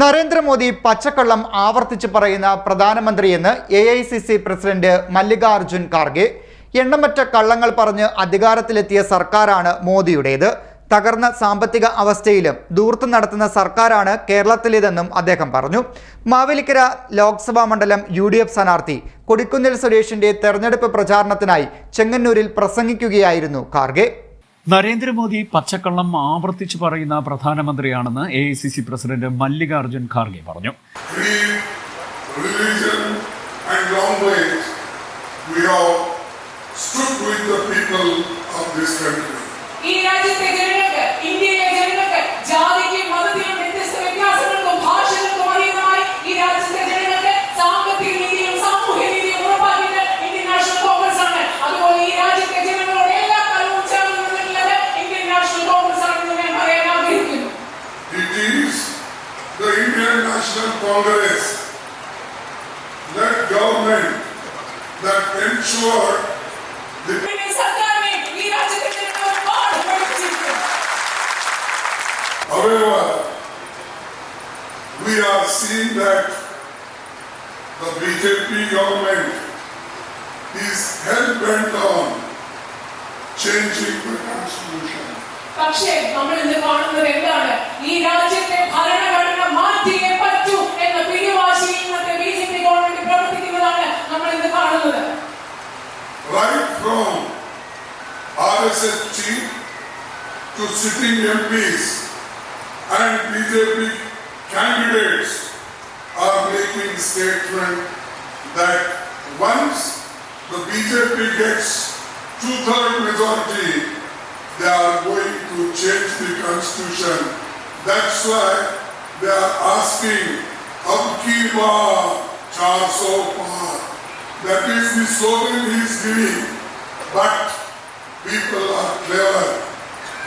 നരേന്ദ്രമോദി പച്ചക്കള്ളം ആവർത്തിച്ച് പറയുന്ന പ്രധാനമന്ത്രിയെന്ന് A I C C president Mallikarjun Kharge. എണ്ണമറ്റ കള്ളങ്ങൾ പറഞ്ഞ് അധികാരത്തിലെത്തിയ സർക്കാരാണ് മോദിയുടേത്. തകർന്ന സാമ്പത്തിക അവസ്ഥയിലും ദൂർത്ത് നടത്തുന്ന സർക്കാരാണ് കേരളത്തിലേതെന്നും അദ്ദേഹം പറഞ്ഞു. മാവേലിക്കര ലോക്സഭാ മണ്ഡലം യു ഡി എഫ് സ്ഥാനാർത്ഥി കൊടിക്കുന്നിൽ സുരേഷിന്റെ തെരഞ്ഞെടുപ്പ് പ്രചാരണത്തിനായി ചെങ്ങന്നൂരിൽ പ്രസംഗിക്കുകയായിരുന്നു ഖാർഗെ. നരേന്ദ്രമോദി പച്ചക്കള്ളം ആവർത്തിച്ചു പറയുന്ന പ്രധാനമന്ത്രിയാണെന്ന് A I C C president Mallikarjun Kharge പറഞ്ഞു we with the people of this country. National Congress led government that ensured the പിന്നെ സർക്കാരിനെ ഈ രാജ്യത്തെ ജനങ്ങൾ ഒരുപാട് പഠിപ്പിച്ചിരിക്കുന്നു However, we are seeing that the BJP government is hell bent on changing the constitution. പക്ഷേ നമ്മൾ ഇന്ന് കാണുന്നത് എന്താണ് ഈ രാജ്യത്തെ ഭരണഘടന To sitting MPs and BJP candidates are making statement that once the BJP gets two-third majority, they are going to change the constitution. That's why they are asking, Ab ki baar 400 par. That is the slogan he is giving. But people are clever.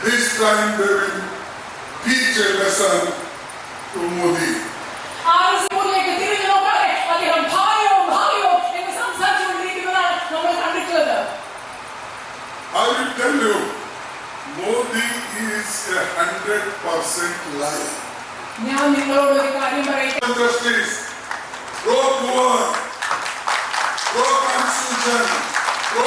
This time they will teach a lesson to Modi. R S എസിലേക്ക് തിരിഞ്ഞു നോക്കാതെ അദ്ദേഹം ഭായോ ഭായോ എന്ന് സംസാരിച്ചുകൊണ്ടിരിക്കുന്നതാണ് നമ്മൾ കണ്ടിട്ടുള്ളത് I will tell you, Modi is a hundred percent liar. ഞാൻ നിങ്ങളോട് ഒരു കാര്യം പറയട്ടെ Justice, pro poor, pro constitution, pro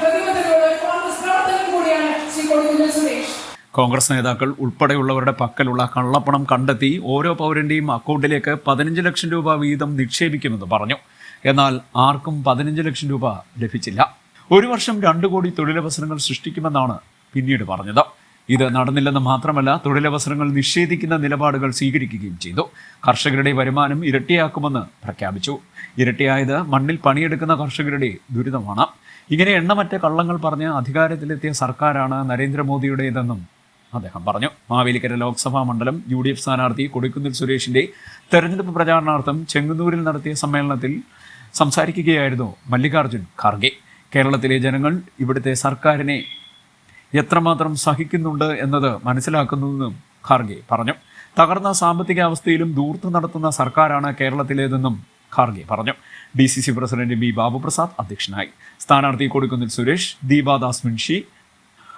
പ്രതിബദ്ധതയോട് ഒരു കോൺഗ്രസ് പ്രവർത്തകൻ സുരേഷ്. കോൺഗ്രസ് നേതാക്കൾ ഉൾപ്പെടെയുള്ളവരുടെ പക്കലുള്ള കള്ളപ്പണം കണ്ടെത്തി ഓരോ പൗരന്റെയും അക്കൗണ്ടിലേക്ക് പതിനഞ്ച് ലക്ഷം രൂപ വീതം നിക്ഷേപിക്കുമെന്ന് പറഞ്ഞു. എന്നാൽ ആർക്കും പതിനഞ്ച് ലക്ഷം രൂപ ലഭിച്ചില്ല. ഒരു വർഷം രണ്ടു കോടി തൊഴിലവസരങ്ങൾ സൃഷ്ടിക്കുമെന്നാണ് പിന്നീട് പറഞ്ഞത്. ഇത് നടന്നില്ലെന്ന് മാത്രമല്ല തൊഴിലവസരങ്ങൾ നിഷേധിക്കുന്ന നിലപാടുകൾ സ്വീകരിക്കുകയും ചെയ്തു. കർഷകരുടെ വരുമാനം ഇരട്ടിയാക്കുമെന്ന് പ്രഖ്യാപിച്ചു. ഇരട്ടിയായത് മണ്ണിൽ പണിയെടുക്കുന്ന കർഷകരുടെ ദുരിതമാണ്. ഇങ്ങനെ എണ്ണമറ്റ കള്ളങ്ങൾ പറഞ്ഞ് അധികാരത്തിലെത്തിയ സർക്കാരാണ് നരേന്ദ്രമോദിയുടേതെന്നും അദ്ദേഹം പറഞ്ഞു. മാവേലിക്കര ലോക്സഭാ മണ്ഡലം യു ഡി എഫ് സ്ഥാനാർത്ഥി കൊടിക്കുന്നിൽ സുരേഷിന്റെ തെരഞ്ഞെടുപ്പ് പ്രചാരണാർത്ഥം ചെങ്ങന്നൂരിൽ നടത്തിയ സമ്മേളനത്തിൽ സംസാരിക്കുകയായിരുന്നു മല്ലികാർജുൻ ഖാർഗെ. കേരളത്തിലെ ജനങ്ങൾ ഇവിടുത്തെ സർക്കാരിനെ എത്രമാത്രം സഹിക്കുന്നുണ്ട് എന്നത് മനസ്സിലാക്കുന്നുവെന്നും ഖാർഗെ പറഞ്ഞു. തകർന്ന സാമ്പത്തികാവസ്ഥയിലും ദൂർത്ത് നടത്തുന്ന സർക്കാരാണ് കേരളത്തിലേതെന്നും ഖാർഗെ പറഞ്ഞു. D C C president B Babuprasad അധ്യക്ഷനായി. സ്ഥാനാർത്ഥി Kodikunnil Suresh Deepadas Munshi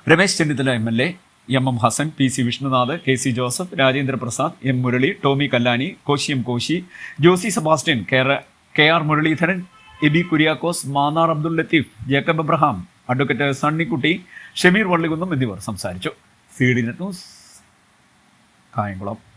Ramesh Chennithala M L A M M Hassan P C Vishnunath K C Joseph Rajendra Prasad M Murali Tomy Kallani Koshy M Koshy Josy Sebastian K R Muraleedharan Eby Kuriakose Mannar Abdul Latheef Jacob Abraham advocate Sunnykutty Shameer Vallikunnam എന്നിവർ സംസാരിച്ചു. C D net news Kayamkulam.